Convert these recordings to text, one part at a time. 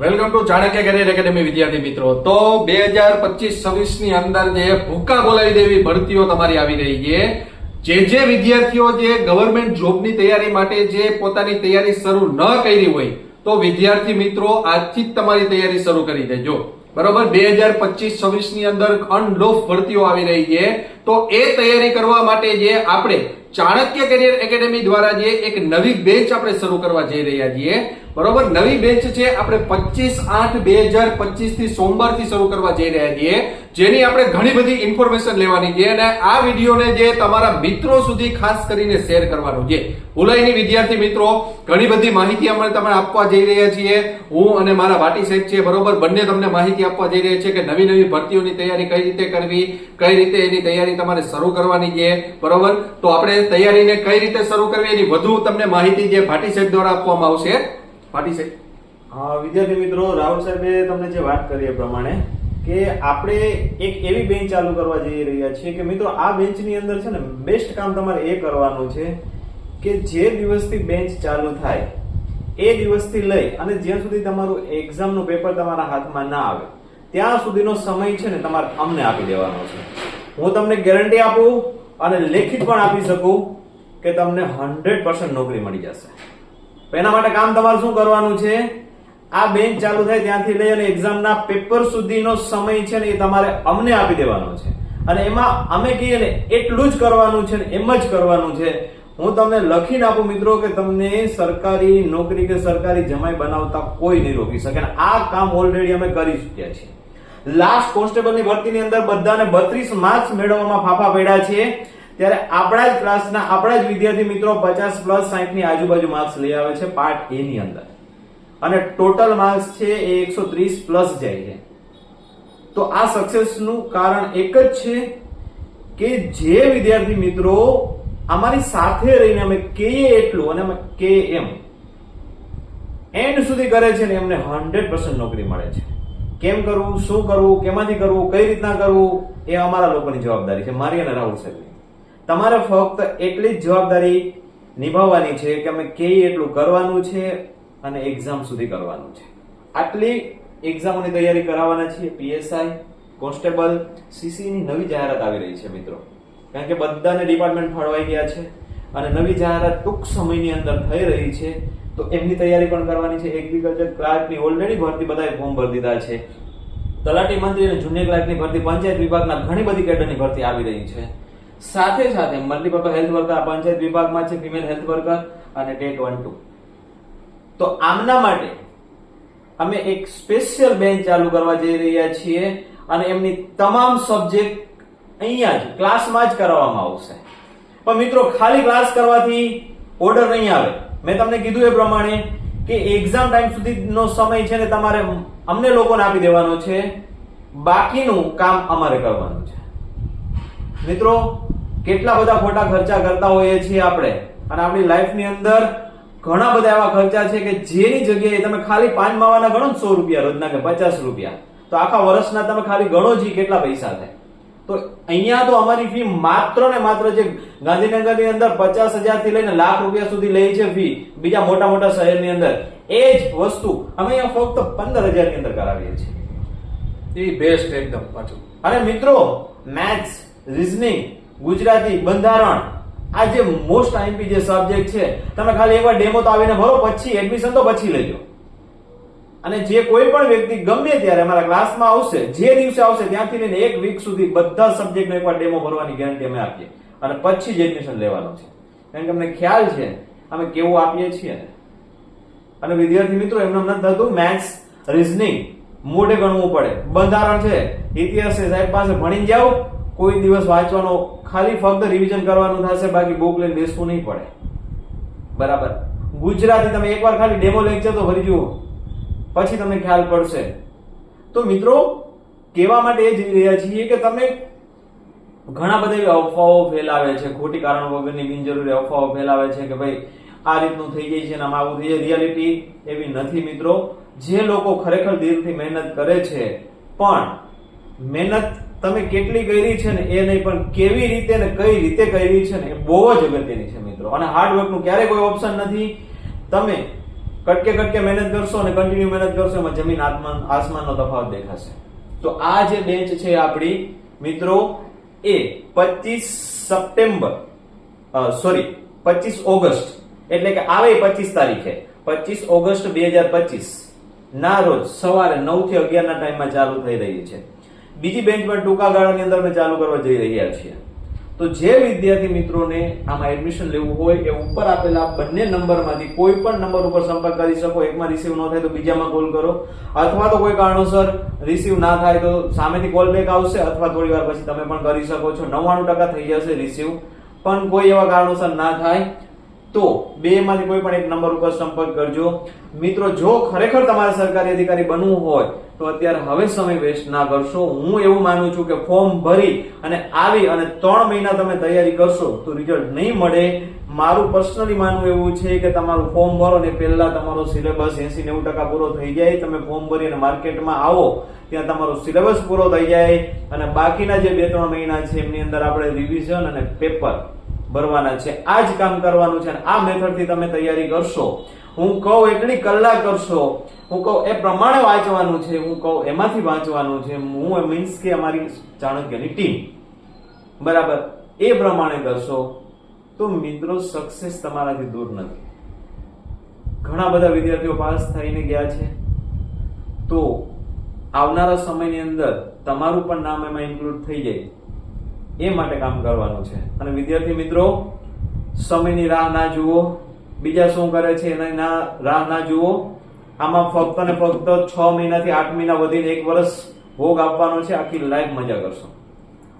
Welcome to Chanakya career academy, વિદ્યાર્થી મિત્રો. તો બે હજાર પચીસ છવ્વીસની અંદર જે ભૂકા બોલાવી દેવી ભરતીઓ તમારી આવી રહી છે, જે જે વિદ્યાર્થીઓ જે ગવર્મેન્ટ જોબની તૈયારી માટે જે પોતાની તૈયારી શરૂ ન કરી હોય, તો વિદ્યાર્થી મિત્રો, આજથી જ તમારી તૈયારી શરૂ કરી દેજો. બરોબર? બે હજાર પચીસ છવ્વીસની અંદર અનલોફ ભરતીઓ આવી રહી છે. તો એ તૈયારી કરવા માટે જે આપણે ચાણક્ય કેરિયર એકેડેમી દ્વારા જે એક નવી બેચ આપણે શરૂ કરવા જઈ રહ્યા છીએ. બરોબર? નવી બેચ છે, આપણે પચીસ આઠ બે હજાર પચીસથી સોમવારથી શરૂ કરવા જઈ રહ્યા છીએ. જેની આપણે ઘણી બધી ઇન્ફોર્મેશન લેવાની છે અને આ વિડીયોને જે તમારા મિત્રો સુધી ખાસ કરીને શેર કરવાનું છે. ભૂલાઈની વિદ્યાર્થી મિત્રો, ઘણી બધી માહિતી અમે તમને આપવા જઈ રહ્યા છીએ. હું અને મારા વાટી સાહેબ છે, બરોબર? બંને તમને માહિતી આપવા જઈ રહ્યા છે કે નવી નવી ભરતીઓની તૈયારી કઈ રીતે કરવી, કઈ રીતે એની તૈયારી તમારે શરૂ કરવાની છે, બરોબર? તો આપણે તૈયારીને કઈ રીતે શરૂ કરવી એની વધુ તમને માહિતી જે ભાટી સાહેબ દ્વારા આપવામાં આવશે. ભાટી સાહેબ વિદ્યાર્થી મિત્રો, રાહુલ સાહેબે તમને જે વાત કરી એ પ્રમાણે કે આપણે એક એવી બેન્ચ ચાલુ કરવા જઈ રહ્યા છીએ કે મિત્રો, આ બેન્ચની અંદર છે ને, બેસ્ટ કામ તમારે એ કરવાનું છે કે જે દિવસથી બેન્ચ ચાલુ થાય, એ દિવસથી લઈ અને જ્યાં સુધી તમારું એક્ઝામનું પેપર તમારા હાથમાં ના આવે, ત્યાં સુધીનો સમય છે ને તમારે અમને આપી દેવાનો છે. હું તમને ગેરંટી આપું અને લેખિત પણ આપી શકું કે તમને હંડ્રેડ પર્સન્ટ નોકરી મળી જશે. એના માટે કામ તમારે શું કરવાનું છે? આ બેન્ચ ચાલુ થાય ત્યાંથી લઈ અને એક્ઝામના પેપર સુધીનો સમય છે ને એ તમારે અમને આપી દેવાનો છે. અને એમાં અમે કહીએ ને, એટલું જ કરવાનું છે ને એમ જ કરવાનું છે. હું તમને લખીને આપું મિત્રો કે તમને સરકારી નોકરી કે સરકારી જમાઈ બનાવતા કોઈ નહીં રોકી શકે. આ કામ ઓલરેડી અમે કરી ચૂક્યા છીએ. લાસ્ટ કોન્સ્ટેબલની ભરતીની અંદર બધાને બત્રીસ માર્ક્સ મેળવવામાં ફાફા પડ્યા છે. ત્યારે આપણા જ ક્લાસના આપણા જ વિદ્યાર્થી મિત્રો પચાસ પ્લસ સાહીઠની આજુબાજુ માર્ક્સ લઈ આવે છે પાર્ટ એ ની અંદર. અને ટોટલ માર્ક્સ છે એ એકસો ત્રીસ પ્લસ જાય છે. તો આ સક્સેસનું કારણ એક જ છે કે જે વિદ્યાર્થી મિત્રો અમારી સાથે રહીને અમે કે એટલું અને અમે કે એમ એન્ડ સુધી કરે છે ને એમને હંડ્રેડ પર્સન્ટ નોકરી મળે છે. કેમ કરવું, શું કરવું, કેમાંથી કરવું, કઈ રીતના કરવું, એ અમારા લોકોની જવાબદારી છે. મારી અને રાહુલ સાહેબની. તમારે ફક્ત એટલી જ જવાબદારી નિભાવવાની છે કે અમે કે એટલું કરવાનું છે અને એક્ઝામ સુધી કરવાનું છે. આટલી એક્ઝામોની તૈયારી કરાવવાના છીએ. પીએસઆઈ કોન્સ્ટેબલ સીસીની નવી જાહેરાત આવી રહી છે મિત્રો. કારણ કે બધાને ડિપાર્ટમેન્ટ ફાળવાઈ ગયા છે અને નવી જાહેરાત ટૂંક સમયની અંદર થઈ રહી છે, તો એમની તૈયારી પણ કરવાની છે. એગ્રીકલ્ચર ક્લાર્કની ઓલરેડી ભરતી બધાએ ફોર્મ ભરી દીધા છે. તલાટી મંત્રી અને જુનિયર ક્લાર્કની ભરતી પંચાયત વિભાગના ઘણી બધી કેડરની ભરતી આવી રહી છે. સાથે સાથે મલ્ટીપર્પઝ હેલ્થ વર્કર પંચાયત વિભાગમાં છે ફિમેલ હેલ્થ વર્કર અને ટેટ વન ટુ તો આમના માટે અમે એક સ્પેશિયલ બેન્ચ ચાલુ કરવા જઈ રહ્યા છીએ અને એમની તમામ સબ્જેક્ટ અહીંયા જ ક્લાસમાં જ કરાવવામાં આવશે. પણ મિત્રો, ખાલી ક્લાસ કરવાથી ઓર્ડર નહીં આવે. મેં તમને કીધું એ પ્રમાણે કે એક્ઝામ ટાઈમ સુધીનો સમય છે ને તમારે અમને લોકોને આપી દેવાનો છે. બાકીનું કામ અમારે કરવાનું છે. મિત્રો કેટલા બધા ખોટા ખર્ચા કરતા હોઈએ છીએ આપણે? અને આપણી લાઈફની અંદર ઘણા બધા એવા ખર્ચા છે કે જેની જગ્યાએ તમે ખાલી પાંચ માવાના ગણો સો રૂપિયા રોજના કે પચાસ રૂપિયા. તો આખા વર્ષના તમે ખાલી ગણો જી કેટલા પૈસા થાય. તો અહીંયા તો અમારી ફી માત્ર ને માત્ર જે ગાંધીનગરની અંદર પચાસ હજારથી લઈને લાખ રૂપિયા સુધી લે છે ફી બીજા મોટા મોટા શહેરની અંદર એ જ વસ્તુ અમે અહીંયા ફક્ત પંદર હજારની અંદર કરાવીએ છીએ. એ બેસ્ટ એકદમ પાછું. અને મિત્રો મેથ્સ રીઝનિંગ ગુજરાતી બંધારણ. આ જે મોસ્ટ આઈમ્પી જે સબ્જેક્ટ છે, તમે ખાલી એકવાર ડેમો તો આવીને ભરો, પછી એડમિશન તો પછી લેજો. અને જે કોઈ પણ વ્યક્તિ ગમે ત્યારે અમારા ક્લાસમાં આવશે, જે દિવસે આવશે, ત્યાંથી લઈને એક વીક સુધી બધા સબ્જેક્ટનો એકવાર ડેમો ભરવાની ગેરંટી અમે આપીએ. અને પછી જ એડમિશન લેવાનું છે. કારણ કે અમને ખ્યાલ છે, અમે કેવું આપીએ છીએ. અને વિદ્યાર્થી મિત્રો, એમને નથી થતું મેથ્સ રીઝનિંગ મોઢે ગણવું પડે. બંધારણ છે, ઇતિહાસ છે, સાહેબ પાસે ભણી જાઓ. કોઈ દિવસ વાંચવાનો, ખાલી ફક્ત રિવિઝન કરવાનું થશે, બાકી બુક લઈને બેસવું નહીં પડે. બરાબર? ગુજરાતી તમે એકવાર ખાલી ડેમો લેક્ચર તો ભરી જુઓ. પછી તમને ખ્યાલ પડશે. તો મિત્રો, કહેવા માટે એ જઈ રહ્યા છીએ કે તમે ઘણા બધા એવી અફવાઓ ફેલાવે છે, ખોટી કારણ વગરની બિનજરૂરી અફવાઓ ફેલાવે છે કે ભાઈ, આ રીતનું થઈ જાય છે ને આમાં આવું થઈ જાય. રિયાલિટી એવી નથી મિત્રો. જે લોકો ખરેખર દિલથી મહેનત કરે છે, પણ મહેનત તમે કેટલી કરી છે ને એ નહીં, પણ કેવી રીતે ને કઈ રીતે કરી છે ને એ બહુ જ અગત્યની છે મિત્રો. અને હાર્ડવર્કનું ક્યારે કોઈ ઓપ્શન નથી. તમે કટકે કટકે મહેનત કરશો અને કન્ટિન્યુ મહેનત કરશો, એમાં જમીન આસમાન આસમાનનો તફાવત દેખાશે. તો આ જે બેચ છે આપણી, મિત્રો, એ 25 સપ્ટેમ્બર સોરી 25 ઓગસ્ટ, એટલે કે આવે 25 તારીખે. 25 ઓગસ્ટ 2025 ના રોજ સવારે 9 થી 11 ના ટાઈમમાં ચાલુ થઈ રહી છે. બીજી બેન્ચ પણ ટૂંકા ગાળાની અંદર અમે ચાલુ કરવા જઈ રહ્યા છીએ. તો જે વિદ્યાર્થી મિત્રોને આમાં એડમિશન લેવું હોય એ ઉપર આપેલા બંને નંબરમાંથી કોઈ પણ નંબર ઉપર સંપર્ક કરી શકો. એકમાં રિસીવ ન થાય તો બીજામાં કોલ કરો. અથવા તો કોઈ કારણોસર રિસીવ ના થાય તો સામેથી કોલ બેક આવશે અથવા થોડી વાર પછી તમે પણ કરી શકો છો. નવ્વાણું ટકા થઈ જશે રિસીવ પણ કોઈ એવા કારણોસર ના થાય તો બે માંથી કોઈ પણ એક નંબર ઉપર સંપર્ક કરજો. મિત્રો, જો ખરેખર તમારે સરકારી અધિકારી બનવું હોય, તો અત્યારે હવે સમય વેસ્ટ ના કરશો. હું એવું માનું છું કે ફોર્મ ભરી અને આવી અને ત્રણ મહિના તમે તૈયારી કરશો, તો રિઝલ્ટ નહીં મળે. મારું પર્સનલી માનવું એવું છે કે તમારું ફોર્મ ભરો ને પહેલા તમારો સિલેબસ એસી નેવું ટકા પૂરો થઈ જાય. તમે ફોર્મ ભરી અને માર્કેટમાં આવો, ત્યાં તમારો સિલેબસ પૂરો થઈ જાય. અને બાકીના જે બે ત્રણ મહિના છે, એમની અંદર આપણે રિવિઝન અને પેપર ભરવાના છે. આ જ કામ કરવાનું છે આ મેથડથી તમે તૈયારી કરશો. હું કહું એટલી કલાક કરશો. હું કહું એ પ્રમાણે વાંચવાનું છે. હું કહું એમાંથી વાંચવાનું છે. હું મીન્સ કે અમારી ચાણક્યની ટીમ બરાબર? એ પ્રમાણે કરશો તો મિત્રો સક્સેસ તમારાથી દૂર નથી. ઘણા બધા વિદ્યાર્થીઓ પાસ થઈને ગયા છે. તો આવનારા સમયની અંદર તમારું પણ નામ એમાં ઇન્ક્લુડ થઈ જાય. એ માટે કામ કરવાનું છે. અને વિદ્યાર્થી મિત્રો, સમયની રાહ ના જુઓ. બીજા શું કરે છે? એની ના, રાહ ના જુઓ. આમાં ફક્ત ને ફક્ત છ મહિનાથી આઠ મહિના વધીને એક વર્ષ ભોગ આપવાનો છે. આખી લાઈફ મજા કરશો.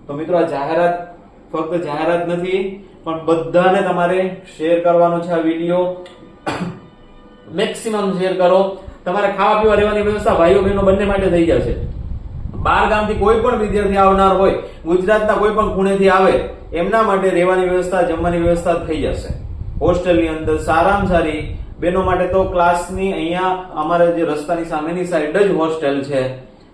તો મિત્રો, આ જાહેરાત ફક્ત જાહેરાત નથી, પણ બધાને તમારે શેર કરવાનો છે આ વીડિયો મેક્સિમમ શેર કરો. તમારે ખાવા પીવા રહેવાની વ્યવસ્થા ભાઈઓ બહેનો બંને માટે થઈ જશે. બાર ગામથી કોઈ પણ વિદ્યાર્થી આવનાર હોય, ગુજરાતના કોઈ પણ ખૂણેથી આવે, એમના માટે રહેવાની વ્યવસ્થા, જમવાની વ્યવસ્થા થઈ જશે. હોસ્ટેલની અંદર સારામાં સારી બેનો માટે તો ક્લાસની અહીંયા અમારા જે રસ્તાની સામેની સાઈડ જ હોસ્ટેલ છે,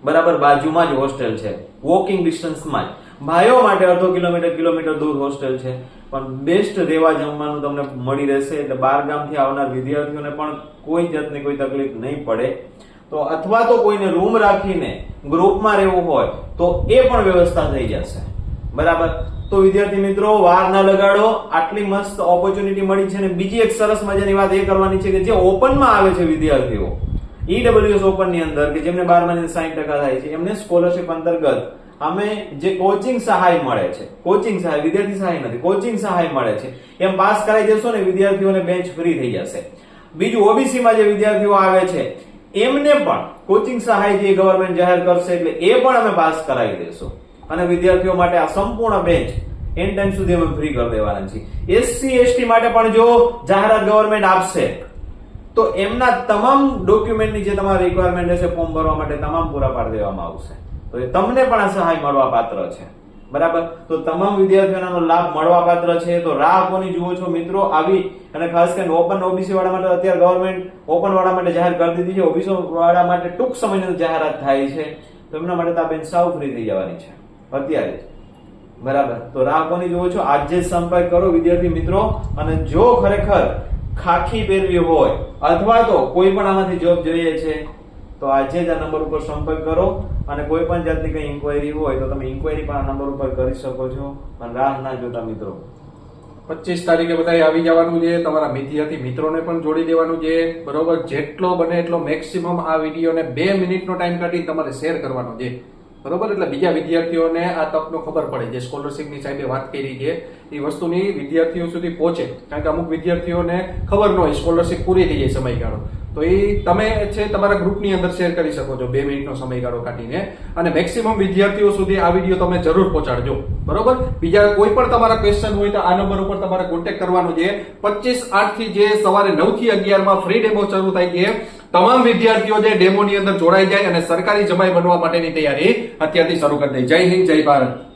બરાબર બાજુમાં જ હોસ્ટેલ છે વોકિંગ ડિસ્ટન્સમાં જ. ભાઈઓ માટે અડધો કિલોમીટર કિલોમીટર દૂર હોસ્ટેલ છે, પણ બેસ્ટ રહેવા જમવાનું તમને મળી રહેશે, એટલે બાર ગામથી આવનાર વિદ્યાર્થીઓને પણ કોઈ જાતની કોઈ તકલીફ નહીં પડે. તો અથવા તો કોઈને રૂમ રાખીને ગ્રુપમાં રહેવું હોય, તો એ પણ વ્યવસ્થા થઈ જશે. બરાબર? તો વિદ્યાર્થી મિત્રો, વાર ના લગાડો. આટલી મસ્ત ઓપોર્ચ્યુનિટી મળી છે અને બીજી એક સરસ મજાની વાત એ કરવાની છે કે જે ઓપનમાં આવે છે વિદ્યાર્થીઓ ઈડબ્લ્યુએસ ઓપનની અંદર, કે જેમને બારમાની સાઈઠ ટકા થાય છે, એમને સ્કોલરશિપ અંતર્ગત અમે જે કોચિંગ સહાય મળે છે કોચિંગ સહાય, વિદ્યાર્થી સહાય નથી કોચિંગ સહાય મળે છે, એમ પાસ કરાઈ દેશો ને વિદ્યાર્થીઓને બેન્ચ ફ્રી થઈ જશે. બીજું ઓબીસી માં જે વિદ્યાર્થીઓ આવે છે એમને પણ કોચિંગ સહાય જે ગવર્મેન્ટ જાહેર કરશે એટલે એ પણ અમે પાસ કરાવી દેશું. અને વિદ્યાર્થીઓ માટે આ સંપૂર્ણ બેન્ચ એન ટાઈમ સુધી અમે ફ્રી કરી દેવાના છીએ. એસસી એસટી માટે પણ જો જાહેરાત ગવર્મેન્ટ આપશે, તો એમના તમામ ડોક્યુમેન્ટની જે તમારી રિક્વાયરમેન્ટ હશે ફોર્મ ભરવા માટે તમામ પૂરા પાડી દેવામાં આવશે. તો એ તમને પણ આ સહાય મળવા પાત્ર છે. બરાબર? તો તમામ વિદ્યાર્થીઓનો લાભ મળવા પાત્ર છે. તો રાહ કોની જુઓ છો મિત્રો? આવી અને ખાસ કરીને ઓપન ઓબીસી વાળા માટે અત્યારે ગવર્મેન્ટ ઓપન વાળા માટે જાહેર કરી દીધી છે. ઓબીસી વાળા માટે ટૂંક સમયની અંદર જાહેરાત થાય છે. તો એમના માટે તો આ બેન સાવ ફ્રી થઈ જવાની છે. અત્યારે બરાબર? તો રાહ કોની જુઓ છો? આજે જ સંપર્ક કરો વિદ્યાર્થી મિત્રો. અને જો ખરેખર ખાખી પહેરવી હોય અથવા તો કોઈ પણ આમાંથી જોબ જોઈએ છે તો આજે જ આ નંબર ઉપર સંપર્ક કરો અને કોઈ પણ જાતની કઈ ઇન્કવાયરી હોય તો તમે ઇન્કવાયરી પણ આ નંબર ઉપર કરી શકો છો. અને રાહ ના જોતા મિત્રો. પચીસ તારીખે બધા આવી જવાનું છે. તમારા વિદ્યાર્થી મિત્રોને પણ જોડી દેવાનું છે. બરોબર? જેટલો બને એટલો મેક્સિમમ આ વિડીયોને બે મિનિટનો ટાઈમ કાઢી તમારે શેર કરવાનો છે. બરોબર? એટલે બીજા વિદ્યાર્થીઓને આ તકનો ખબર પડે. જે સ્કોલરશિપની સાહેબે વાત કરી છે, એ વસ્તુની વિદ્યાર્થીઓ સુધી પહોંચે. કારણ કે અમુક વિદ્યાર્થીઓને ખબર ન હોય, સ્કોલરશિપ પૂરી થઈ જાય સમયગાળો. તો એ તમે છે તમારા ગ્રુપની અંદર શેર કરી શકો છો બે મિનિટનો સમયગાળો કાઢીને. અને મેક્સિમમ વિદ્યાર્થીઓ સુધી આ વીડિયો તમે જરૂર પહોંચાડજો. બરોબર? બીજા કોઈ પણ તમારા ક્વેશ્ચન હોય તો આ નંબર ઉપર તમારે કોન્ટેક્ટ કરવાનો છે. પચીસ આઠથી જે સવારે નવથી અગિયાર ફ્રી ડેમો શરૂ થાય છે. તમામ વિદ્યાર્થીઓ જે ડેમોની અંદર જોડાઈ જાય અને સરકારી જમાઈ બનવા માટેની તૈયારી અત્યારથી શરૂ કરી દે. જય હિન્દ, જય ભારત.